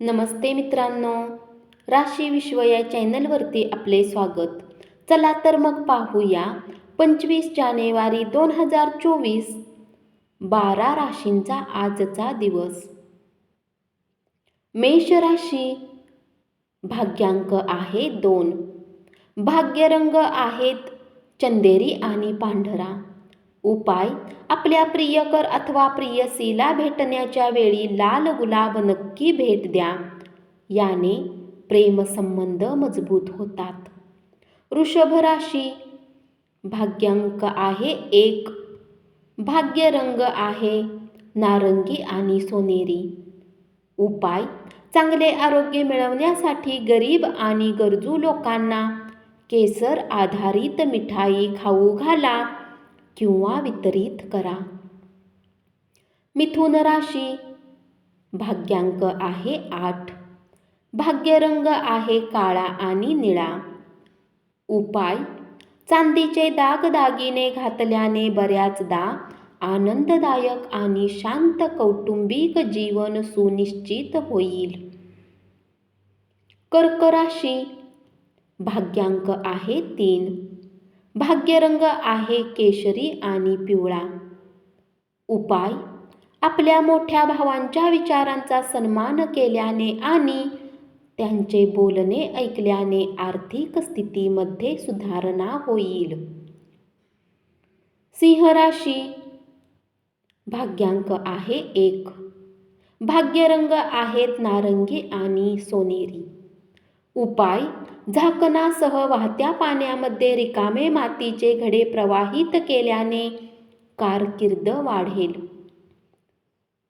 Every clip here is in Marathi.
नमस्ते मित्रांनो. राशी विश्व या चॅनलवरती आपले स्वागत. चला तर मग पाहूया पंचवीस जानेवारी दोन हजार चोवीस बारा राशींचा आजचा दिवस. मेष राशी भाग्यांक आहे दोन. भाग्यरंग आहेत चंदेरी आणि पांढरा. उपाय आपल्या प्रियकर अथवा प्रियसीला भेटण्याच्या वेळी लाल गुलाब नक्की भेट द्या. याने प्रेमसंबंध मजबूत होतात. वृषभ राशी भाग्यांक आहे एक. भाग्यरंग आहे नारंगी आणि सोनेरी. उपाय चांगले आरोग्य मिळवण्यासाठी गरीब आणि गरजू लोकांना केसर आधारित मिठाई खाऊ घाला. किंवा वितरित करा. मिथुन राशी. भाग्यांक आहे आठ. भाग्यरंग आहे काळा आणि निळा. उपाय. चांदीचे दागदागिने घातल्याने बऱ्याचदा आनंददायक आणि शांत कौटुंबिक जीवन सुनिश्चित होईल. कर्क राशी. भाग्यांक आहे तीन. भाग्यरंग आहे केशरी आणि पिवळा. उपाय. आपल्या मोठ्या भावांच्या विचारांचा सन्मान केल्याने आणि त्यांचे बोलणे ऐकल्याने आर्थिक स्थितीमध्ये सुधारणा होईल. सिंहराशी भाग्यांक आहे एक. भाग्यरंग आहेत नारंगी आणि सोनेरी. उपाय. झाकणासह वाहत्या पाण्यामध्ये रिकामे मातीचे घडे प्रवाहित केल्याने कारकीर्द वाढेल.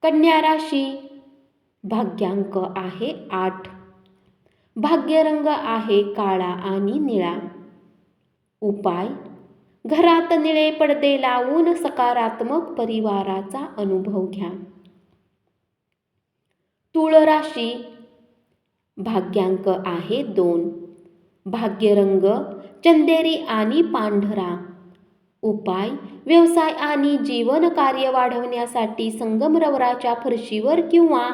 कन्या राशी भाग्यांक आहे आठ. भाग्यरंग आहे काळा आणि निळा. उपाय घरात निळे पडदे लावून सकारात्मक परिवाराचा अनुभव घ्या. तुळ राशी भाग्यांक आहे दोन. भाग्यरंग चंदेरी आणि पांढरा. उपाय व्यवसाय आणि जीवन कार्य वाढवण्यासाठी संगमरवराच्या फरशीवर किंवा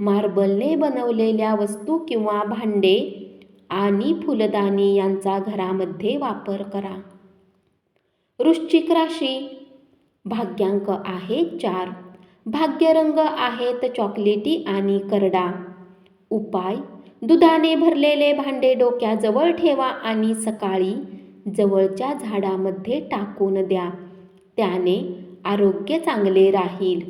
मार्बलने बनवलेल्या वस्तू किंवा भांडे आणि फुलदाणी यांचा घरामध्ये वापर करा. वृश्चिक राशी भाग्यांक आहे चार. भाग्यरंग आहेत चॉकलेटी आणि करडा. उपाय दुधाने भरलेले भांडे डोक्याजवळ ठेवा आणि सकाळी जवळच्या झाडामध्ये टाकून द्या. त्याने आरोग्य चांगले राहील.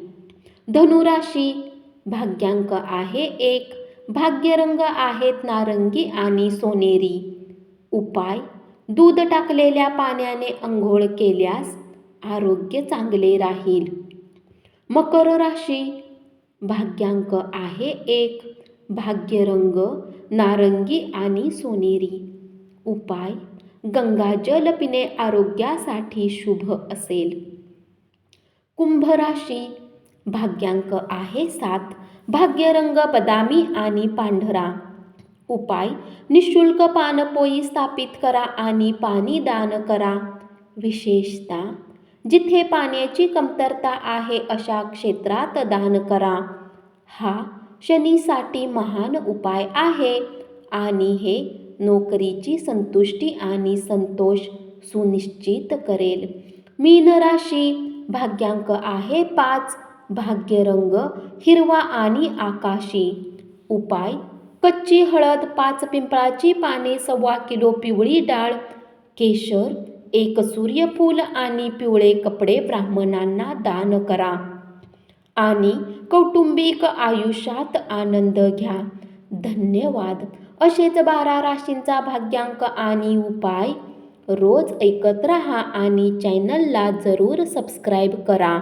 धनुराशी भाग्यांक आहे एक. भाग्यरंग आहेत नारंगी आणि सोनेरी. उपाय. दूध टाकलेल्या पाण्याने अंघोळ केल्यास आरोग्य चांगले राहील. मकर राशी. भाग्यांक आहे एक. भाग्यरंग नारंगी आणि सोनेरी. उपाय गंगाजल पिणे आरोग्यासाठी शुभ असेल. कुंभराशी भाग्यांक आहे सात भाग्यरंग बदामी आणि पांढरा. उपाय निशुल्क पानपोई स्थापित करा आणि पाणी दान करा. विशेषता जिथे पाण्याची कमतरता आहे अशा क्षेत्रात दान करा. हा शनीसाठी महान उपाय आहे. आणि हे नोकरीची संतुष्टी आणि संतोष सुनिश्चित करेल. मीन राशी भाग्यांक आहे पाच. भाग्यरंग हिरवा आणि आकाशी. उपाय कच्ची हळद पाच पिंपळाची पाने सव्वा किलो पिवळी डाळ. केशर एक सूर्यफूल आणि पिवळे कपडे ब्राह्मणांना दान करा. आणि कौटुंबिक आयुष्यात आनंद घ्या. धन्यवाद. असेच बारा राशींचा भाग्यांक आणि उपाय. रोज ऐकत राहा आणि चॅनलला जरूर सबस्क्राईब करा.